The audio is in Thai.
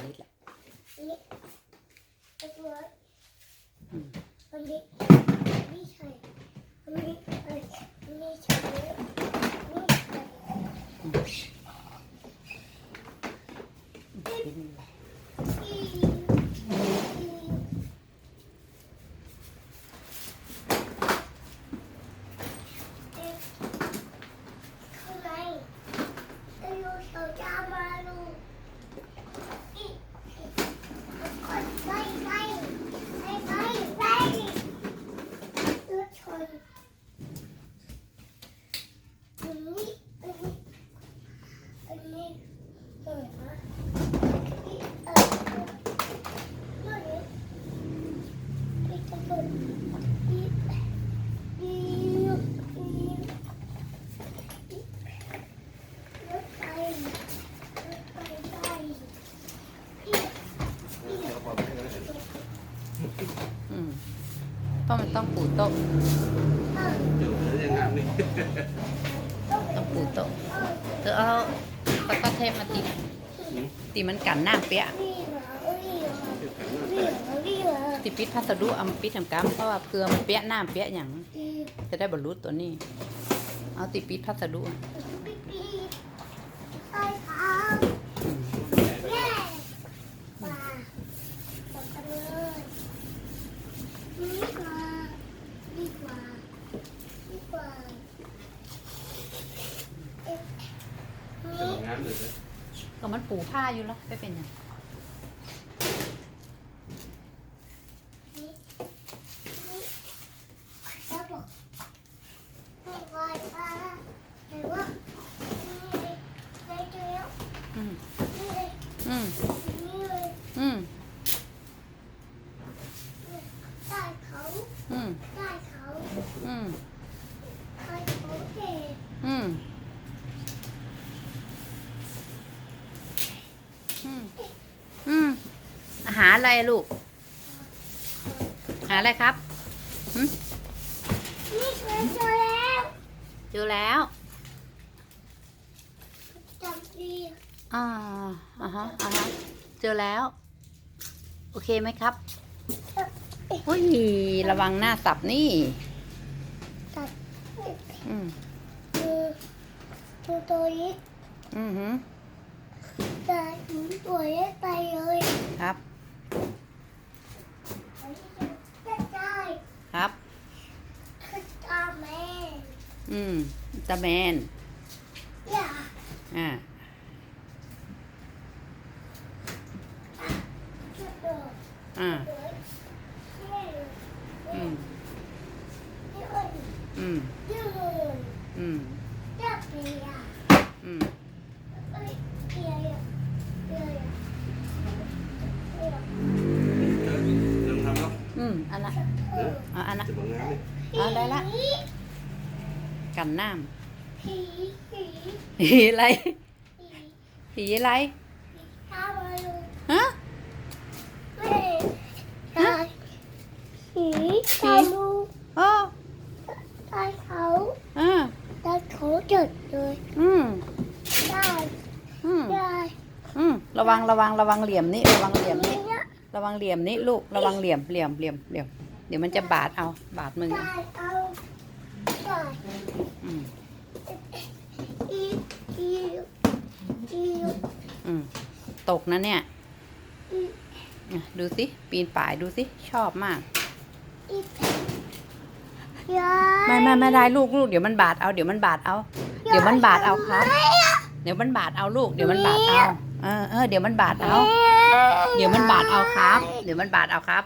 അറിയില്ല Thank you. Bye. ราะมันต้องปูโต๊ะอยู่แล้วยังงานนี่ต้องปูโต๊ะเธอเอาตะกร้อเทปมาตีตีมันกันหน้าเปียะติปิดพัสดุเอามาปิดทำกรรมเพราะว่าเพื่อมันเปียะหน้าเปียะอย่างจะได้บรรลุตัวนี้ เอาติปิดพัสดุ ปีปีใช่ครับแย่มาตบกันเลยนี่กว่าดีกว่า ก็มันปูผ้าอยู่แล้วไม่เป็นยังนี่นี่แล้วบอกไม่ไหวป้าแต่ว่านี่ได้เจอแล้วอืมอืมอืมได้เขาอืมได้เขาอืม ใครเขาเด็ก อืม อืมอืมหาอะไรลูก หาอะไรครับหึนี่เคยเจอแล้วเจอแล้วจำดีอ่าอ่าฮะอ่าฮะเจอแล้ว โอเคไหมครับอุ้ยระวังหน้าสับนี่ตัดอืม คือตัวตัวเล็กอือหือ แต่หนูตัวเล็กไปเลยครับ จะได้ครับคือตาแม่อืมจะแมนอย่าอ่าจะโดดอ่า โดดนี่อืมนี่อ่อนอืมนี่อ่อนอืม จะเปียอืม อืมอันละเออเอาอันละจะบอกงานนี่เอาได้ละผีกันน้ผีผีำผีอะไรผีผีอะไรทำอะไรอยู่ฮะไม่ตายผีตาลูกโอ้ตายเขาอ่าตายเขาจุดเลยอืมได้อืมได้อืมระวังระวังระวังเหลี่ยมนี่ระวังเหลี่ยมนี่เนี่ย ระวังเหลี่ยมนี่ลูกระวังเหลี่ยมเหลี่ยมเหลี่ยมเหลี่ยมเดี๋ยวมันจะบาดเอาบาดมืออาได้อืมอืมตกนะเนี่ยดูสิปีนป่ายดูสิชอบมากไม่ไม่ไม่ได้ลูกลูกเดี๋ยวมันบาดเอาเดี๋ยวมันบาดเอา เดี๋ยวมันบาดเอาครับ เดี๋ยวมันบาดเอาลูก เดี๋ยวมันบาดเอาเออเออเดี๋ยวมันบาดเอา เดี๋ยวมันบาดเอาครับ เดี๋ยวมันบาดเอาครับ